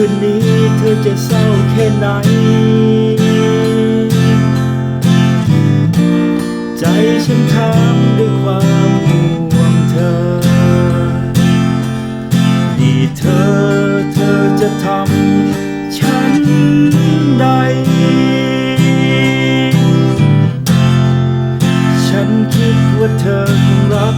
คืนนี้เธอจะเศร้าแค่ไหน ใจฉันทามด้วยความห่วงเธอดีเธอเธอจะทำฉันใด ฉันคิดว่าเธอคงรัก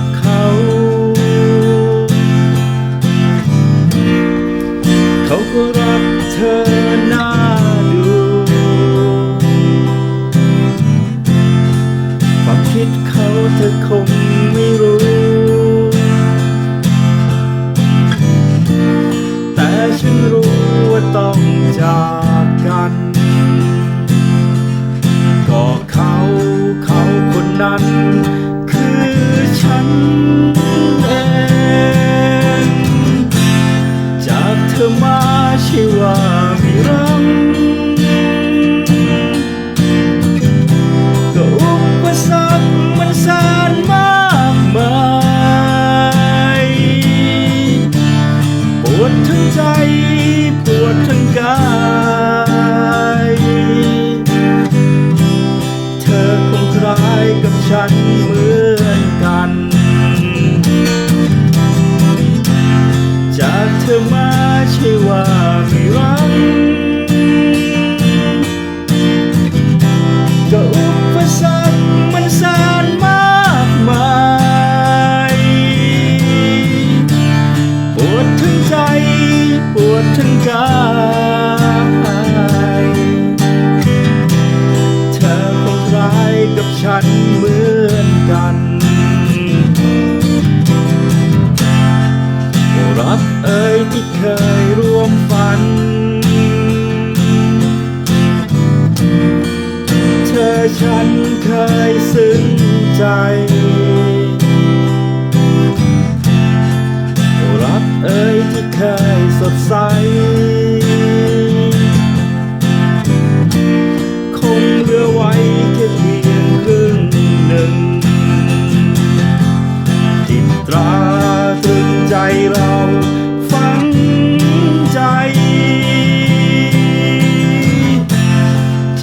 ใจปวดทั้งกาย เธอคงคล้ายกับฉันเหมือนกัน จากเธอมาใช่ว่าไม่รัก ฉันเคยซึ้งใจ รักเอ่ยที่เคยสดใส คงเหลือไว้แค่เพียงครึ่งหนึ่ง จิตตราตรึงใจเราฝังใจ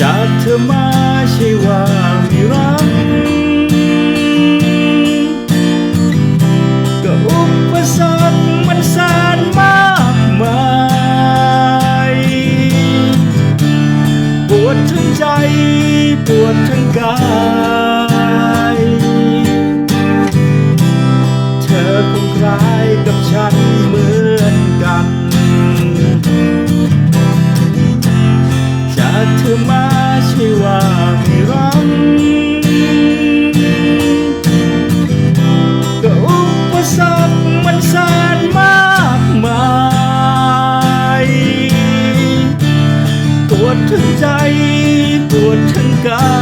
จากเธอมา ปวดทั้งกาย เธอคงคล้ายกับฉันเหมือนกัน จากเธอมาใช่ว่าไม่รักก็อุปสรรคมันแสนมากมายปวดถึงใจ God.